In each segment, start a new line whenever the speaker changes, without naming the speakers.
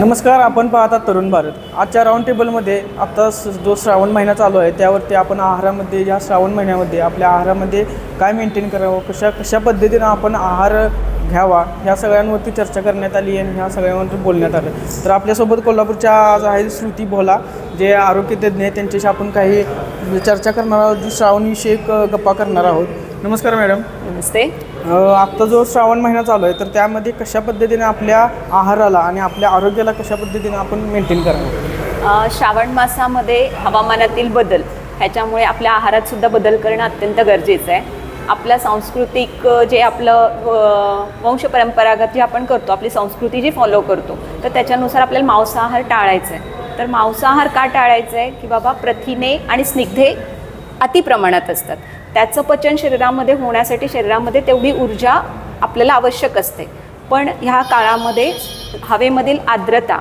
नमस्कार आपण पाहतात तरुण भारत. आजच्या राऊंड टेबलमध्ये आता स- जो श्रावण महिना चालू आहे त्यावरती आपण आहारामध्ये या श्रावण महिन्यामध्ये आपल्या आहारामध्ये काय मेंटेन करावं कशा कशा पद्धतीनं आपण आहार घ्यावा ह्या सगळ्यांवरती चर्चा करण्यात आली आणि ह्या सगळ्यांवरती बोलण्यात आलं. तर आपल्यासोबत कोल्हापूरच्या आज आहे श्रुती भोला जे आरोग्यतज्ञ आहेत त्यांच्याशी आपण काही चर्चा करणार आहोत श्रावणविषयी श्रावणविषयक गप्पा करणार आहोत. नमस्कार मॅडम.
नमस्ते.
अ, आत्ता जो श्रावण महिना चालू आहे तर त्यामध्ये कशा पद्धतीने आपल्या आहाराला आणि आपल्या आरोग्याला कशा पद्धतीने आपण मेंटेन करावं
श्रावण मासामध्ये हवामानातील बदल ह्याच्यामुळे आपल्या आहारात सुद्धा बदल करणं अत्यंत गरजेचं आहे. आपल्या सांस्कृतिक जे आपलं वंश परंपरागत जे आपण करतो आपली संस्कृती जी फॉलो करतो तर त्याच्यानुसार आपल्याला मांसाहार टाळायचा आहे. तर मांसाहार का टाळायचं आहे? की बाबा प्रथिने आणि स्निग्धे अतिप्रमाणात असतात. त्याचं पचन शरीरामध्ये होण्यासाठी शरीरामध्ये तेवढी ऊर्जा आपल्याला आवश्यक असते. पण ह्या काळामध्ये हवेमधील आर्द्रता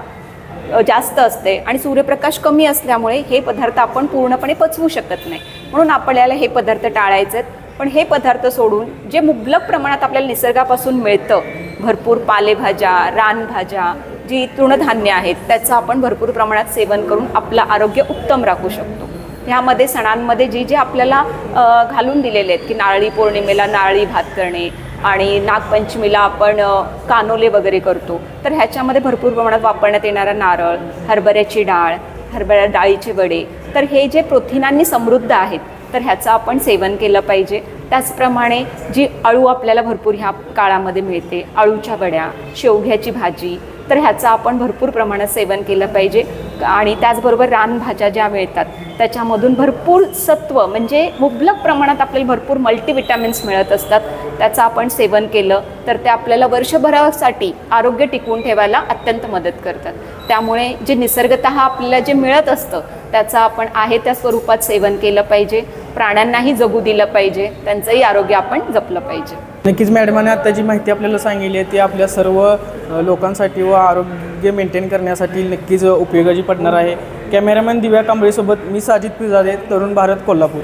जास्त असते आणि सूर्यप्रकाश कमी असल्यामुळे हे पदार्थ आपण पूर्णपणे पचवू शकत नाही. म्हणून आपल्याला हे पदार्थ टाळायचे आहेत पण हे पदार्थ सोडून जे मुबलक प्रमाणात आपल्याला निसर्गापासून मिळतं भरपूर पालेभाज्या रानभाज्या जी तृणधान्य आहेत त्याचं आपण भरपूर प्रमाणात सेवन करून आपलं आरोग्य उत्तम राखू शकतो. ह्यामध्ये सणांमध्ये जी जे आपल्याला घालून दिलेले आहेत की नारळी पौर्णिमेला नारळी भात करणे आणि नागपंचमीला आपण कानोले वगैरे करतो तर ह्याच्यामध्ये भरपूर प्रमाणात वापरण्यात येणारा नारळ हरभऱ्याची डाळ हरभऱ्या डाळीचे वडे तर हे जे प्रोथिनांनी समृद्ध आहेत तर ह्याचं आपण सेवन केलं पाहिजे. त्याचप्रमाणे जी अळू आपल्याला भरपूर ह्या काळामध्ये मिळते अळूच्या वड्या शेवघ्याची भाजी तर ह्याचं आपण भरपूर प्रमाणात सेवन केलं पाहिजे. आणि त्याचबरोबर रानभाज्या ज्या मिळतात त्याच्यामधून भरपूर सत्व म्हणजे मुबलक प्रमाणात आपल्याला भरपूर मल्टीविटॅमिन्स मिळत असतात. त्याचं आपण सेवन केलं तर ते आपल्याला वर्षभरासाठी आरोग्य टिकवून ठेवायला अत्यंत मदत करतात. त्यामुळे जे निसर्गत आपल्याला जे मिळत असतं त्याचं आपण आहे त्या स्वरूपात सेवन केलं पाहिजे. प्राण्यांनाही जगू दिलं पाहिजे. त्यांचंही आरोग्य आपण जपलं पाहिजे.
नक्कीच मॅडमाने आता जी माहिती आपल्याला सांगितली आहे ती आपल्या सर्व लोकांसाठी व आरोग्य मेंटेन करण्यासाठी नक्कीच उपयोगाची पडणार आहे. कॅमेरामॅन दिव्या कांबळेसोबत मी साजिद पिजादे तरुण भारत कोल्हापूर.